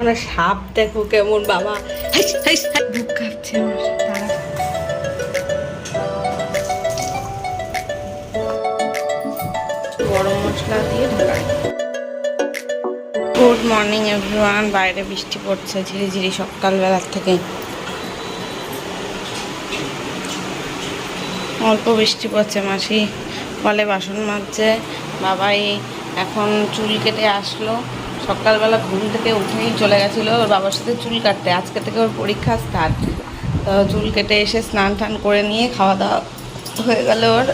মানে সাপ দেখো কেমন বাবা। বুক কাঁপছে আমার গরম মশলা দিয়ে গুড মর্নিং এভরিওয়ান। বাইরে বৃষ্টি পড়ছে ঝিরি ঝিরিঝিরি সকালবেলার থেকে। অল্প বৃষ্টি পড়ছে মাসি। কলে বাসন মাজছে। বাবাই এখন চুল কেটে আসলো। সকালবেলা ঘুম থেকে উঠেই চলে গেছিল ওর বাবার সাথে চুল কাটতে। আজকে থেকে ওর পরীক্ষা স্টার্ট তো চুল কেটে এসে স্নান টান করে নিয়ে খাওয়া দাওয়া হয়ে গেল ওর।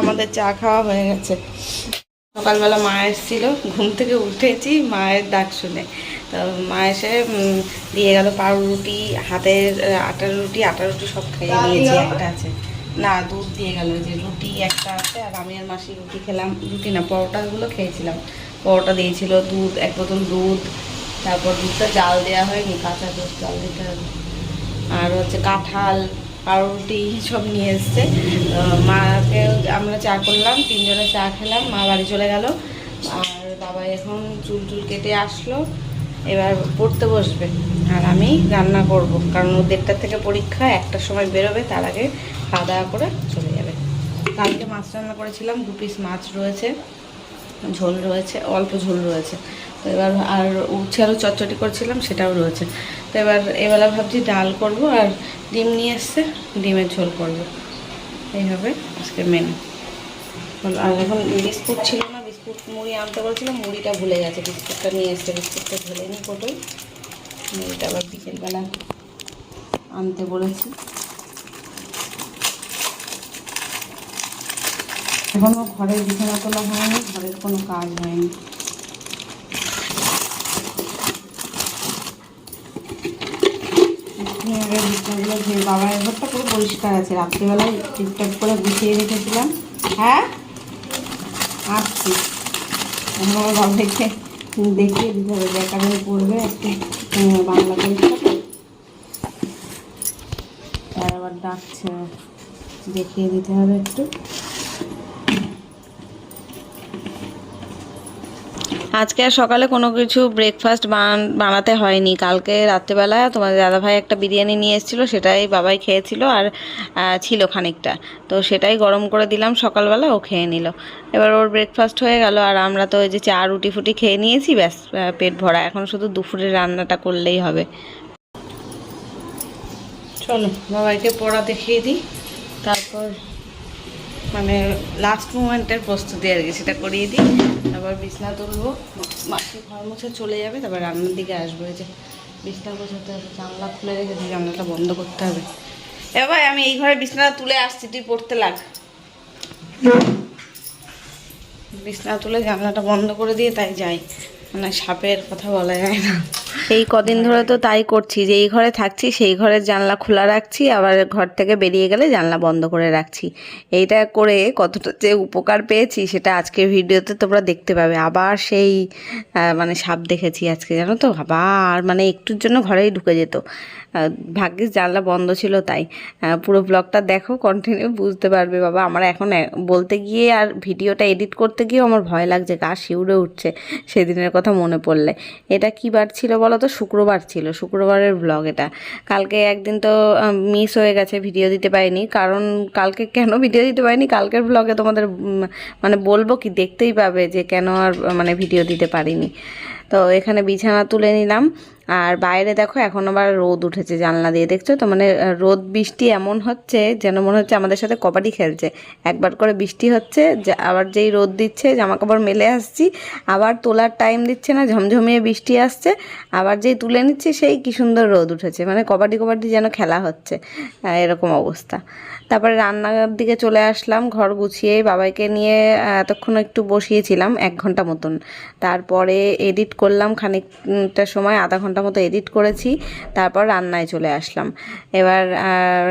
আমাদের চা খাওয়া হয়ে গেছে। সকালবেলা মা এসেছিল। ঘুম থেকে উঠেছি মায়ের ডাক শুনে। তো মা এসে দিয়ে গেল পাউরুটি, হাতের আটার রুটি আটার রুটি সব খেয়ে নিয়েছি একটা আছে। না, দুধ দিয়ে গেল যে রুটি একটা আছে। আর আমি আর মাসি রুটি খেলাম। রুটি না, পরোটাগুলো খেয়েছিলাম। পরোটা দিয়েছিল, দুধ, এক বোতল দুধ, তারপর দুধটা জাল দেওয়া হয়নি, কাঁচা দুধ জাল দিতে হবে। আর হচ্ছে কাঁঠাল, পাউরুটি সব নিয়ে এসছে। মাকে আমরা চা করলাম, তিনজনে চা খেলাম, মা বাড়ি চলে গেল। আর বাবা এখন চুল চুল কেটে আসলো, এবার পড়তে বসবে। আর আমি রান্না করব, কারণ ও দেড়টার থেকে পরীক্ষা, একটার সময় বেরোবে, তার আগে খাওয়া দাওয়া করে চলে যাবে। কালকে মাছ রান্না করেছিলাম, দু পিস মাছ রয়েছে। ঝোল রয়েছে, অল্প ঝোল রয়েছে। তো এবার আর উচ্ছে আলু চটচটি করছিলাম, সেটাও রয়েছে। তো এবার এবেলা ভাবছি ডাল করব আর ডিম নিয়ে এসছে, ডিমের ঝোল করব। এইভাবে আজকে মেনু আর এখন বিস্কুট ছিল না, বিস্কুট মুড়ি আনতে বলছিলাম, মুড়িটা ভুলে গেছে, বিস্কুটটা নিয়ে এসছে, বিস্কুটটা ঢেলে নিই কোটোই মুড়িটা আবার বিকেলবেলা আনতে বলেছি। এখনও ঘরের বিছানা তোলা হয়নি, ঘরের কোনো কাজ হয়নি। বিছানাগুলো ধুয়ে বাবার ঘরটা পুরো পরিষ্কার আছে, রাত্রিবেলায় টিপটপ করে গুছিয়ে রেখেছিলাম। হ্যাঁ? আসছি। আমার বাবাকে দেখিয়ে দিতে হবে যে একাডেমি পড়বে একটু বাংলা পরীক্ষা আবার ডাকছে, দেখিয়ে দিতে হবে একটু। আজকে আর সকালে কোনো কিছু ব্রেকফাস্ট বানাতে হয়নি। কালকে রাত্রেবেলা তোমার দাদাভাই একটা বিরিয়ানি নিয়ে এসেছিল, সেটাই বাবাই খেয়েছিল আর ছিল খানিকটা। তো সেটাই গরম করে দিলাম, সকালবেলা ও খেয়ে নিল। এবার ওর ব্রেকফাস্ট হয়ে গেল আর আমরা তো ওই যে চা, রুটি ফুটি খেয়ে নিয়েছি, ব্যাস পেট ভরা। এখন শুধু দুপুরের রান্নাটা করলেই হবে। চলো, বাবাইকে পড়া দেখিয়ে দিই। তারপর মানে লাস্ট মোমেন্টের প্রস্তুতি আর কি, সেটা করিয়ে দিই। তারপর বিছনা তুলবো। মাসি ঘর মুছে চলে যাবে, তারপর রান্নার দিকে আসব। এই যে বিছনা গোছাতে হবে, জানলা খুলে রেখেছি, জানলাটা বন্ধ করতে হবে। এ ভাই আমি এই ঘরে বিছনা তুলে আসছি, তুই পড়তে লাগ। বিছনা তুলে জানলাটা বন্ধ করে দিয়ে তাই যাই। মানে সাপের কথা বলা যায় না। এই কদিন ধরে তো তাই করছি যে এই ঘরে থাকছি সেই ঘরের জানলা খোলা রাখছি আবার ঘর থেকে বেরিয়ে গেলে জানলা বন্ধ করে রাখছি। এইটা করে কতটা যে উপকার পেয়েছি সেটা আজকের ভিডিওতে তোমরা দেখতে পাবে। আবার সেই মানে সাপ দেখেছি আজকে জানো তো? আবার মানে একটুর জন্য ঘরেই ঢুকে যেত। ভাগ্যিস জানলা বন্ধ ছিল তাই। পুরো ব্লগটা দেখো কন্টিনিউ বুঝতে পারবে বাবা। আমার এখন বলতে গিয়ে আর ভিডিওটা এডিট করতে গিয়েও আমার ভয় লাগছে গা শিউরে উঠছে সেদিনের কথা মনে পড়লে। এটা কী বার ছিল বলো? তো শুক্রবার ছিল, শুক্রবারের ব্লগ এটা। কালকে একদিন তো মিস হয়ে গেছে ভিডিও দিতে পারিনি। কারণ কালকে কেন ভিডিও দিতে পারিনি? কালকের ব্লগে তোমাদের মানে বলব কি, দেখতেই পাবে যে কেন আর মানে ভিডিও দিতে পারিনি। তো এখানে বিছানা তুলে নিলাম। আর বাইরে দেখো এখন আবার রোদ উঠেছে জানলা দিয়ে, দেখছ তো? মানে রোদ, বৃষ্টি এমন হচ্ছে যেন মনে হচ্ছে আমাদের সাথে কবাডি খেলছে। একবার করে বৃষ্টি হচ্ছে আবার যেই রোদ দিচ্ছে জামা কাপড় মেলে আসছি, আবার তোলার টাইম দিচ্ছে না, ঝমঝমিয়ে বৃষ্টি আসছে, আবার যেই তুলে নিচ্ছে, সেই কি সুন্দর রোদ উঠেছে। মানে কবাডি কবাডি যেন খেলা হচ্ছে এরকম অবস্থা। তারপরে রান্নার দিকে চলে আসলাম, ঘর গুছিয়ে বাবাইকে নিয়ে এতক্ষণ একটু বসিয়েছিলাম, এক ঘণ্টা মতন। তারপরে এডিট করলাম, খানিকটা সময়, আধা ঘণ্টা মতো এডিট করেছি, তারপর রান্নায় চলে আসলাম। এবার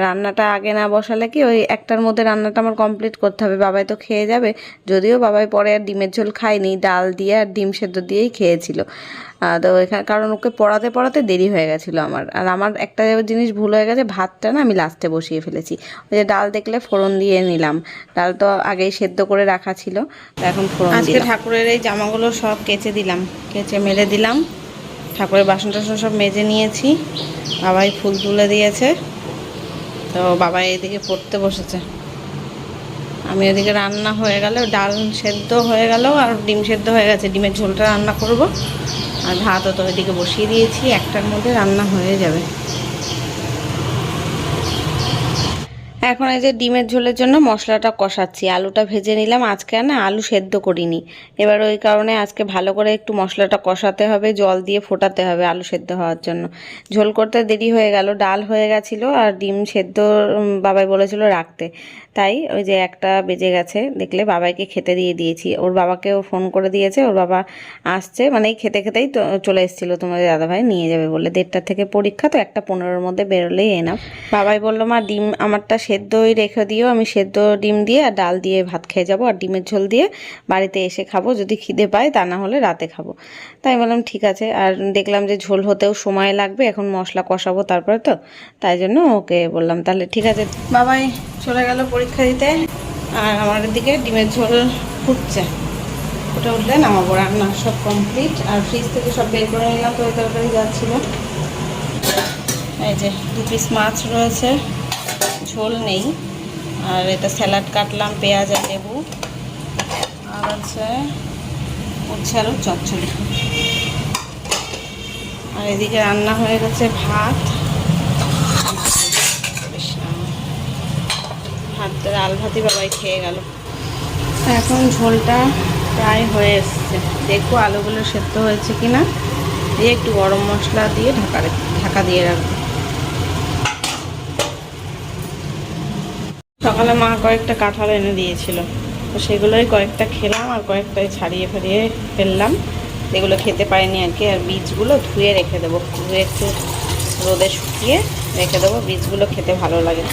রান্নাটা আগে না বসালে কি ওই একটার মধ্যে রান্নাটা আমার কমপ্লিট করতে হবে, বাবাই তো খেয়ে যাবে। যদিও বাবাই পরে আর ডিমের ঝোল খায়নি, ডাল দিয়ে আর ডিম সেদ্ধ দিয়েই খেয়েছিল। তো এখানে কারণ ওকে পড়াতে পড়াতে দেরি হয়ে গেছিল আমার। আর আমার একটা জিনিস ভুল হয়ে গেছে ভাতটা না আমি লাস্টে বসিয়ে ফেলেছি। ওই যে ডাল দেখলে ফোড়ন দিয়ে নিলাম। ডাল তো আগেই সেদ্ধ করে রাখা ছিল তো এখন ফোড়ন আজকে ঠাকুরের এই জামাগুলো সব কেচে দিলাম। কেচে মেলে দিলাম। ঠাকুরের বাসন টাসন সব মেজে নিয়েছি। বাবাই ফুল তুলে দিয়েছে। তো বাবা এদিকে পড়তে বসেছে। আমি এদিকে রান্না হয়ে গেল, ডাল সেদ্ধ হয়ে গেল আর ডিম সেদ্ধ হয়ে গেছে। ডিমের ঝোলটা রান্না করব। আর ভাতও তো এদিকে বসিয়ে দিয়েছি, একটার মধ্যে রান্না হয়ে যাবে। এখন এই যে ডিমের ঝোলের জন্য মশলাটা কষাচ্ছি। আলুটা ভেজে নিলাম। আজকে না আলু সেদ্ধ করিনি। এবার ওই কারণে আজকে ভালো করে একটু মশলাটা কষাতে হবে, জল দিয়ে ফোটাতে হবে আলু সেদ্ধ হওয়ার জন্য। ঝোল করতে দেরি হয়ে গেল, ডাল হয়ে গেছিল আর ডিম সেদ্ধ বাবাই বলেছিল রাখতে। তাই ওই যে একটা বেজে গেছে, দেখলে বাবাইকে খেতে দিয়ে দিয়েছি। ওর বাবাকেও ফোন করে দিয়েছে, ওর বাবা আসছে। মানে এই খেতে খেতেই তো চলে এসেছিল, তোমাদের দাদাভাই নিয়ে যাবে বলে। দেড়টা থেকে পরীক্ষা, তো একটা পনেরোর মধ্যে বেরোলেই এনাফ বাবাই বলল, মা, ডিম আমারটা সেদ্ধই রেখে দিও। আমি সেদ্ধ ডিম দিয়ে আর ডাল দিয়ে ভাত খেয়ে যাব আর ডিমের ঝোল দিয়ে বাড়িতে এসে খাব। যদি খিদে পায় তা না হলে রাতে খাব। তাই বললাম, ঠিক আছে। আর দেখলাম যে ঝোল হতেও সময় লাগবে, এখন মশলা কষাবো তারপরে তো। তাই জন্য ওকে বললাম, তাহলে ঠিক আছে। বাবাই চলে গেল পরীক্ষা দিতে আর আমার দিকে ডিমের ঝোল ফুটছে। ওটা উঠলে নামাবো রান্না সব কমপ্লিট আর ফ্রিজ থেকে সব বের করে নিলাম তো তরকারি যাচ্ছিল এই যে দু পিস মাছ রয়েছে। ঝোল নেই। আর এটা স্যালাড কাটলাম, পেঁয়াজ আর লেবু। আর আছে উচ্ছে আলুর চচ্চড়ি। আর এদিকে রান্না হয়ে গেছে ভাত। ভাতটা ডাল ভাতই বাবাই খেয়ে গেল। এখন ঝোলটা প্রায় হয়ে এসছে। দেখব আলুগুলো সেদ্ধ হয়েছে কিনা। দিয়ে একটু গরম মশলা দিয়ে ঢাকা ঢাকা দিয়ে রাখব। সকালে মা কয়েকটা কাঁঠাল এনে দিয়েছিল। তো সেগুলোই কয়েকটা খেলাম আর কয়েকটাই ছাড়িয়ে ফেরিয়ে ফেললাম। এগুলো খেতে পারিনি আর কি, আর বীজগুলো ধুয়ে রেখে দেবো। ধুয়ে একটু রোদে শুকিয়ে রেখে দেবো। বীজগুলো খেতে ভালো লাগে।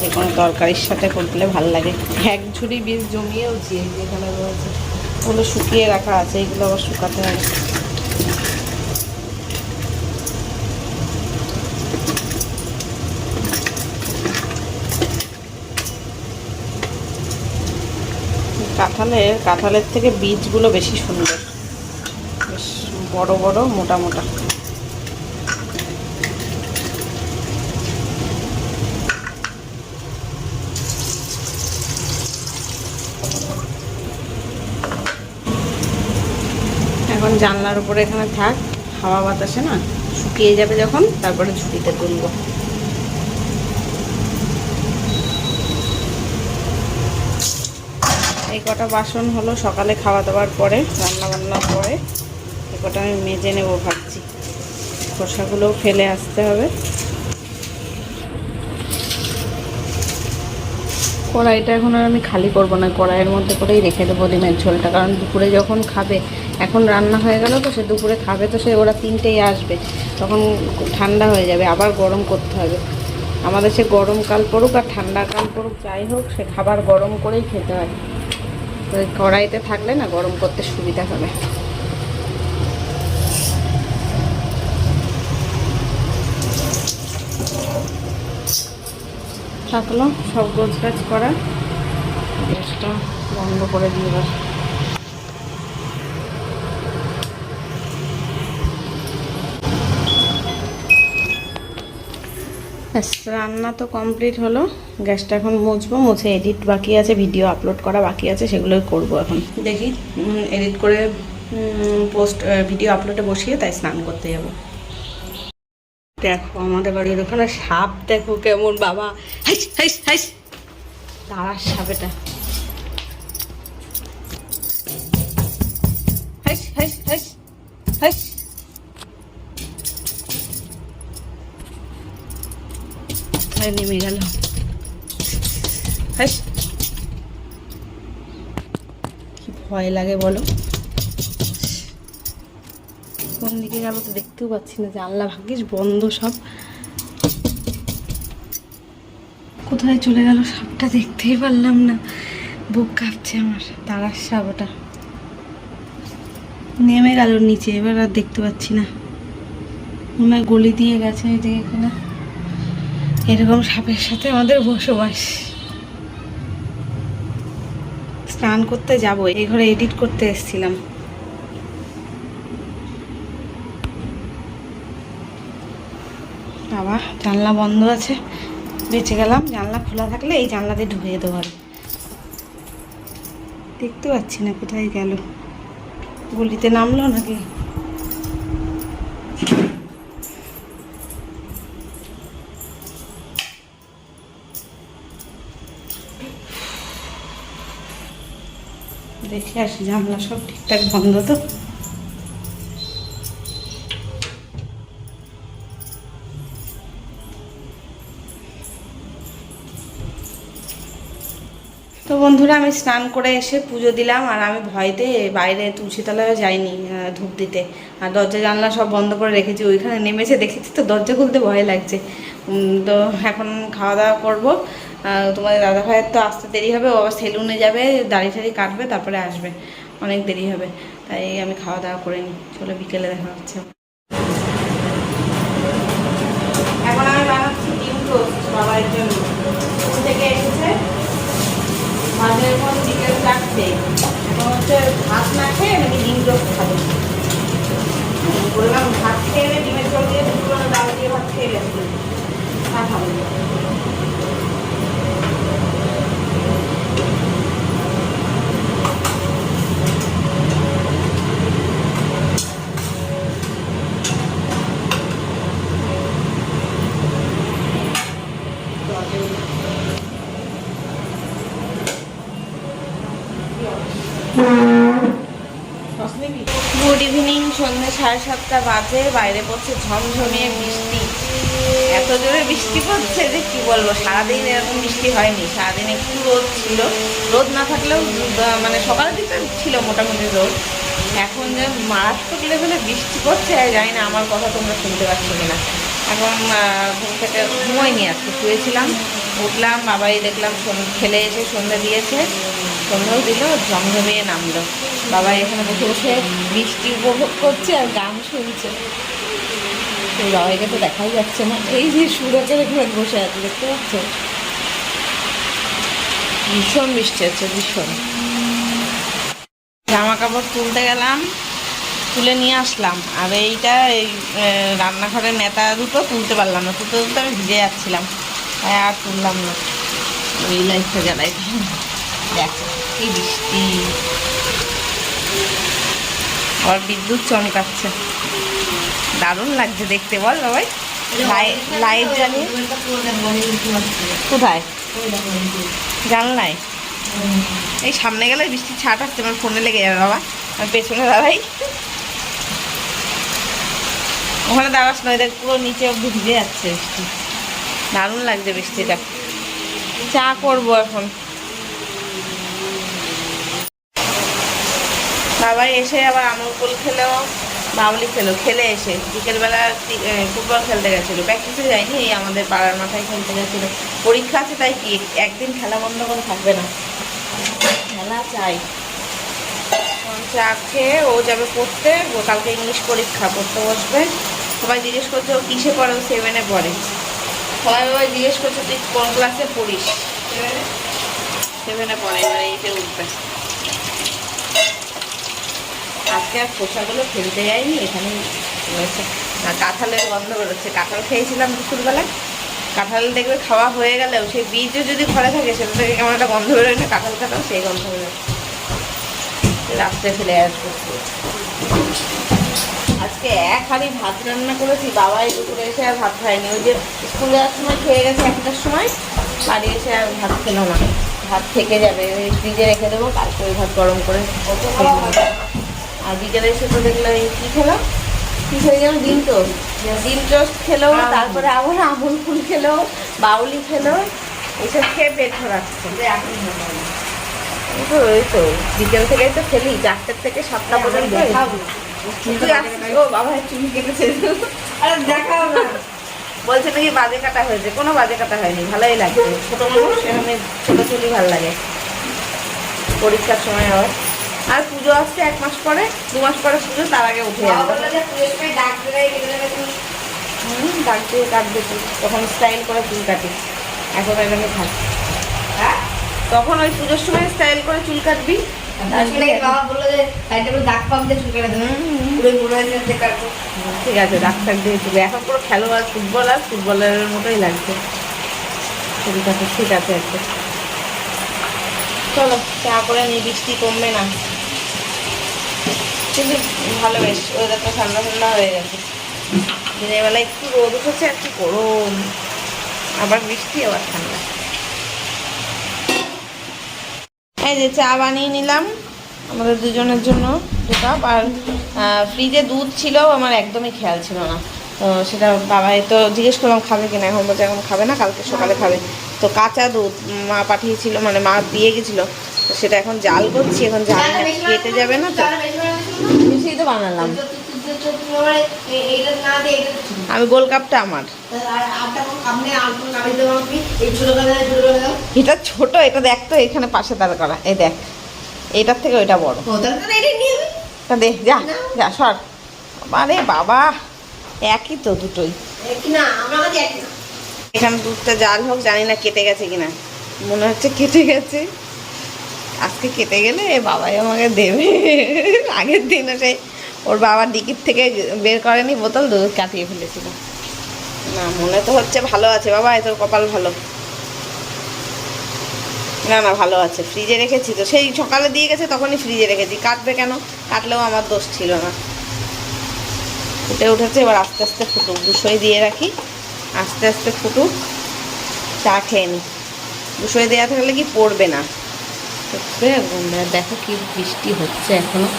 যে কোনো তরকারির সাথে করলে ভালো লাগে। এক ঝুড়ি বীজ জমিয়েওছি যেখানে রয়েছে। ওগুলো শুকিয়ে রাখা আছে, এগুলো আবার শুকাতে হবে। কাঁঠালের কাঁঠালের থেকে বীজগুলো বেশি সুন্দর। বেশ বড় বড়, মোটা মোটা। এখন জানলার উপরে এখানে থাক, হাওয়া বাতাসে না শুকিয়ে যাবে যখন, তারপরে ঝুড়িতে তুলবো। কটা বাসন হলো সকালে খাওয়া দাওয়ার পরে রান্না বান্নার পরে এই কটা আমি মেজে নেব ভাবছি। খোসাগুলোও ফেলে আসতে হবে। কড়াইটা এখন আর আমি খালি করব না, কড়াইয়ের মধ্যে করেই রেখে দেবো ডিমের ঝোলটা, কারণ দুপুরে যখন খাবে, এখন রান্না হয়ে গেল তো, সে দুপুরে খাবে তো, সে ওরা তিনটেই আসবে, তখন ঠান্ডা হয়ে যাবে, আবার গরম করতে হবে। আমাদের সে গরমকাল পড়ুক আর ঠান্ডাকাল পড়ুক, যাই হোক, সে খাবার গরম করেই খেতে হয়। তো কড়াইতে থাকলে না গরম করতে সুবিধা হবে। থাকল, সব গোছ গাছ করা। গ্যাসটা বন্ধ করে দিয়ে রান্না তো কমপ্লিট হলো। গ্যাসটা এখন মুছবো, মুছে এডিট বাকি আছে ভিডিও আপলোড করা বাকি আছে, সেগুলোই করব এখন। দেখি এডিট করে পোস্ট ভিডিও আপলোডে বসিয়ে তাই স্নান করতে যাব। দেখো আমাদের বাড়ির ওখানে সাপ, দেখো কেমন, বাবা। হাইস হাইস হাইস। দাঁড়ার সাপ এটা। হাইস হাইস হাইস হাইস। কোথায় নেমে গেল কি ভয় লাগে বলো। কোন দিকে গেল তো দেখতেও পাচ্ছি না, জানলা ভাগ্যিস বন্ধ সব। কোথায় চলে গেল সাপটা দেখতেই পারলাম না। বুক কাঁপছে আমার তারার সাপ ওটা নেমে গেল নিচে, এবার আর দেখতে পাচ্ছি না। মনে গলি দিয়ে গেছে এই যে এখানে এরকম সাপের সাথে আমাদের বসবাস। স্নান করতে যাব, এই ঘরে এডিট করতে এসেছিলাম। বাবা, জানলা বন্ধ আছে, বেঁচে গেলাম। জানলা খোলা থাকলে এই জানলা দিয়ে ঢুকে যেতে পারে। দেখতে পাচ্ছি না কোথায় গেল। গলিতে নামলো নাকি? দেখে আসি, জানলা সব ঠিকঠাক বন্ধ তো। তো বন্ধুরা, আমি স্নান করে এসে পুজো দিলাম, আর আমি ভয়তে বাইরে তুলসীতলায় যাইনি ধূপ দিতে। আর দরজা, জানলা সব বন্ধ করে রেখেছি, ওইখানে নেমেছে, দেখেছি তো দরজা খুলতে ভয় লাগছে। তো এখন খাওয়া দাওয়া করব। তোমাদের দাদা তো আসতে দেরি হবে ও আবার সেলুনে যাবে দাড়ি টাড়ি কাটবে তারপরে আসবে। অনেক দেরি হবে তাই আমি খাওয়া দাওয়া করে নিই। চলো বিকেলে দেখা হচ্ছে। এখন থেকে এসেছে। এখন হচ্ছে ভাত না খেয়ে নাকি ডিম খাবে। বললাম ভাত খেয়ে নে, ডিমের জল দিয়ে দুপুরে ডাল দিয়ে ভাত খেয়ে গেছে। তা খাবে না। গুড ইভিনিং, সন্ধ্যে সাড়ে সাতটা বাজে, বাইরে পড়ছে ঝমঝমিয়ে বৃষ্টি। এত জোরে বৃষ্টি পড়ছে যে কি বলব, সারাদিন এরকম বৃষ্টি হয়নি, সারাদিন একটু রোদ ছিল। রোদ না থাকলেও মানে সকালের দিকে ছিল মোটামুটি রোদ। এখন যে মারাত্মক লেভেলে বৃষ্টি পড়ছে জানি না আমার কথা তোমরা শুনতে পাচ্ছ কিনা। এখন ঘুম থেকে ঘুমোইনি আজকে, শুয়েছিলাম, উঠলাম, বাবাই দেখলাম খেলে এসে সন্ধ্যা দিয়েছে, সন্ধ্যাও দিল, ঝমঝমিয়ে নামলো। বাবা এখানে বসে বসে বৃষ্টি উপভোগ করছে আর গান শুনছে। এই বাবাইকে তো দেখাই যাচ্ছে না। এই যে সুরকের এখানে বসে আছে, দেখতে পাচ্ছ ভীষণ বৃষ্টি হচ্ছে, ভীষণ। জামা কাপড় তুলতে গেলাম, তুলে নিয়ে আসলাম। আর এইটা এই রান্নাঘরের নেতা দুটো তুলতে পারলাম না, তুলতে তুলতে আমি ভিজে যাচ্ছিলাম। তাই আর তুললাম না। ওই লাইফটা জ্বালাই দেখো, কি বৃষ্টি আবার বিদ্যুৎ চমকাচ্ছে। দারুণ লাগছে দেখতে, বল বাবাই। লাই- লাইট জ্বালিয়ে। কোথায়? জানলাই এই সামনে গেলে বৃষ্টির ছাট আসছে, আমার ফোনে লেগে যাবে বাবা। আমি পেছনে দাঁড়াই। ওখানে দাঁড়াস নয় দেখ পুরো নিচে অব্দি ভিজে যাচ্ছে বৃষ্টি। দারুণ লাগছে বৃষ্টিটা। চা করব এখন। বাবাই এসে আবার আমুল খেলেও বাউলি খেলো, খেলে এসে। বিকেলবেলা ফুটবল খেলতে গেছিল। প্র্যাকটিসে যায়নি, এই আমাদের পাড়ার মাথায় খেলতে গেছিল। পরীক্ষা আছে তাই কি, একদিন খেলা বন্ধ করে থাকবে না। খেলা চাই। চা খেয়ে ও যাবে পড়তে, ও কালকে ইংলিশ পরীক্ষা, পড়তে বসবে। সবাই জিজ্ঞেস করছে ও কিসে পড়ে, ও সেভেনে পড়ে। সবাই সবাই জিজ্ঞেস করছে, তুই কোন ক্লাসে পড়িস? সেভেনে পড়ে, এবার এইটে উঠবে। আজকে আর খোসাগুলো ফেলতে যাইনি, এখানে কাঁঠালের গন্ধ বেরোচ্ছে। কাঁঠাল খেয়েছিলাম দুপুরবেলায়। কাঁঠাল দেখবে খাওয়া হয়ে গেলেও সেই বীজও যদি ঘরে থাকে, সেটা থেকে কেমন একটা গন্ধ বেরোয় না, কাঁঠাল কাঁঠাল সেই গন্ধ বেরোয়। রাত্রে ফেলে আসব। আজকে এক হাঁড়ি ভাত রান্না করেছি, বাবাই দুপুরে এসে আর ভাত খায়নি। ওই যে স্কুলে যাওয়ার সময় খেয়ে গেছে একটার সময়, বাড়ি এসে আর ভাত খেলো না। ভাত থেকে যাবে ফ্রিজে রেখে দেবো, কালকে ওই ভাত গরম করে। আর বিকেলে এসে তো দেখল এই কী খেলো কী খেয়ে গেল ডিম টোস্ট। ডিম টোস্ট খেলো তারপরে আবার আমুল ফুল খেলো বাউলি খেলো এইসব খেয়ে পেট ভরাচ্ছে। তো ওই তো। বিকেল থেকে তো খেলি চারটের থেকে সাতটা পর্যন্ত। বাবা চুল কেটেছে। আরে দেখাও না। বলছে নাকি বাজে কাটা হয়েছে? কোনো বাজে কাটা হয়নি ভালোই লাগছে। ছোটো মানুষ সেখানে ছোটো চুলই ভালো লাগে। পরীক্ষার সময় আবার। আর পুজো আসছে এক মাস পরে দু মাস পরে পুজো তার আগে উঠে ডাক কেটে হুম দিয়ে কাটবে চুল তখন স্টাইল করে চুল কাটি এখন এরকম থাক হ্যাঁ? তখন ওই পুজোর সময় স্টাইল করে চুল কাটবি। চুল কেটে। চুলে মনে ঠিক আছে ডাক্তার দিয়ে চলে। এখন পুরো খেলোয়াড় ফুটবলার ফুটবলারের মতোই লাগছে। ঠিক আছে ঠিক আছে একদম। চলো চা করে নিই বৃষ্টি কমবে না। কিন্তু ভালো বেশ, ওয়েদারটা ঠান্ডা ঠান্ডা হয়ে গেছে। দিনের বেলা একটু রোদ উঠেছে, আর কি গরম। আবার বৃষ্টি, আবার ঠান্ডা। এই যে চা বানিয়ে নিলাম, আমাদের দুজনের জন্য দু কাপ। আর ফ্রিজে দুধ ছিল, আমার একদমই খেয়াল ছিল না। তো সেটা বাবাই তো জিজ্ঞেস করলাম, খাবে কিনা? এখন বলছে, এখন খাবে না, কালকে সকালে খাবে। তো কাঁচা দুধ মা পাঠিয়েছিল মানে মা দিয়ে গেছিল। তো সেটা এখন জাল করছি এখন জাল কেটে যাবে না তো। মিশিয়ে তো বানালাম। আমি গোল কাপটা আমার। এটা ছোট এটা দেখ তো এখানে পাশে দাঁড় করা। এই দেখ এটার থেকে ওইটা বড়। দে যা যা সর। আরে বাবা একই তো দুটোই। না, আমার কাছে একই না। এখানে দুধটা জাল হোক জানি না কেটে গেছে কিনা। মনে হচ্ছে কেটে গেছে। আজকে কেটে গেলে বাবাই আমাকে দেবে। আগের দিন সে ওর বাবার ডিকির থেকে বের করেনি বোতল, দুধ কাটিয়ে ফেলেছিল। না, মনে তো হচ্ছে ভালো আছে। বাবা তোর কপাল ভালো। না না, ভালো আছে। ফ্রিজে রেখেছি তো। সেই সকালে দিয়ে গেছে, তখনই ফ্রিজে রেখেছি। কাটবে কেন? কাটলেও আমার দোষ ছিল না। ফুটে উঠেছে, এবার আস্তে আস্তে ফুটুক। দুশোই দিয়ে রাখি। আস্তে আস্তে ফুটুক। চা খেয়ে নি। দুশোই দেওয়া থাকলে কি পড়বে না? এবং দেখো কি বৃষ্টি হচ্ছে এখনও।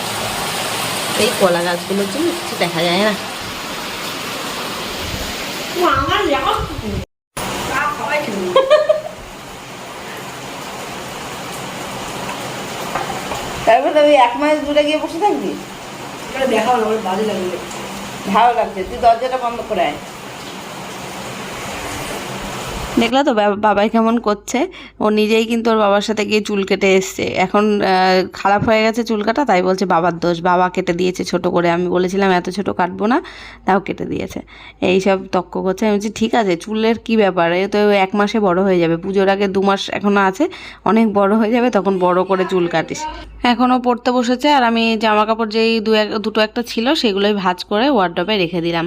এই কলা গাছগুলোর জন্য কিছু দেখা যায় না। তারপর তুই এক মাস দূরে গিয়ে বসে থাকবি? এটা দেখাও না, লাগবে। ভালো লাগছে। তুই দরজাটা বন্ধ করে আয়। দেখলা তো বাবাই কেমন করছে? ও নিজেই কিন্তু ওর বাবার সাথে গিয়ে চুল কেটে এসছে। এখন খারাপ হয়ে গেছে চুল কাটা, তাই বলছে, বাবার দোষ, বাবা কেটে দিয়েছে ছোট করে। আমি বলেছিলাম, এত ছোট কাটবো না, তাও কেটে দিয়েছে। এই সব তক্ক করছে। আমি বলছি, ঠিক আছে, চুলের কি ব্যাপার? এ তো এক মাসে বড় হয়ে যাবে। পুজোর আগে দু মাস এখনও আছে, অনেক বড় হয়ে যাবে, তখন বড় করে চুল কাটিস। এখনও পড়তে বসেছে, আর আমি জামা কাপড় যেই দু এক, দুটো একটা ছিল, সেগুলোই ভাজ করে ওয়ার্ড্রপে রেখে দিলাম।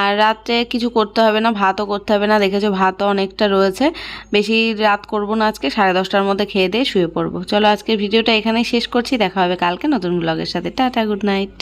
আর রাত্রে কিছু করতে হবে না, ভাতও করতে হবে না। দেখেছ, ভাতও অনেকটা রয়েছে। বেশি রাত করব না আজকে, সাড়ে দশটার মধ্যে খেয়ে দিয়ে শুয়ে পড়ব। চলো আজকের ভিডিওটা এখানেই শেষ করছি, দেখা হবে কালকে নতুন ব্লগের সাথে। Tata good night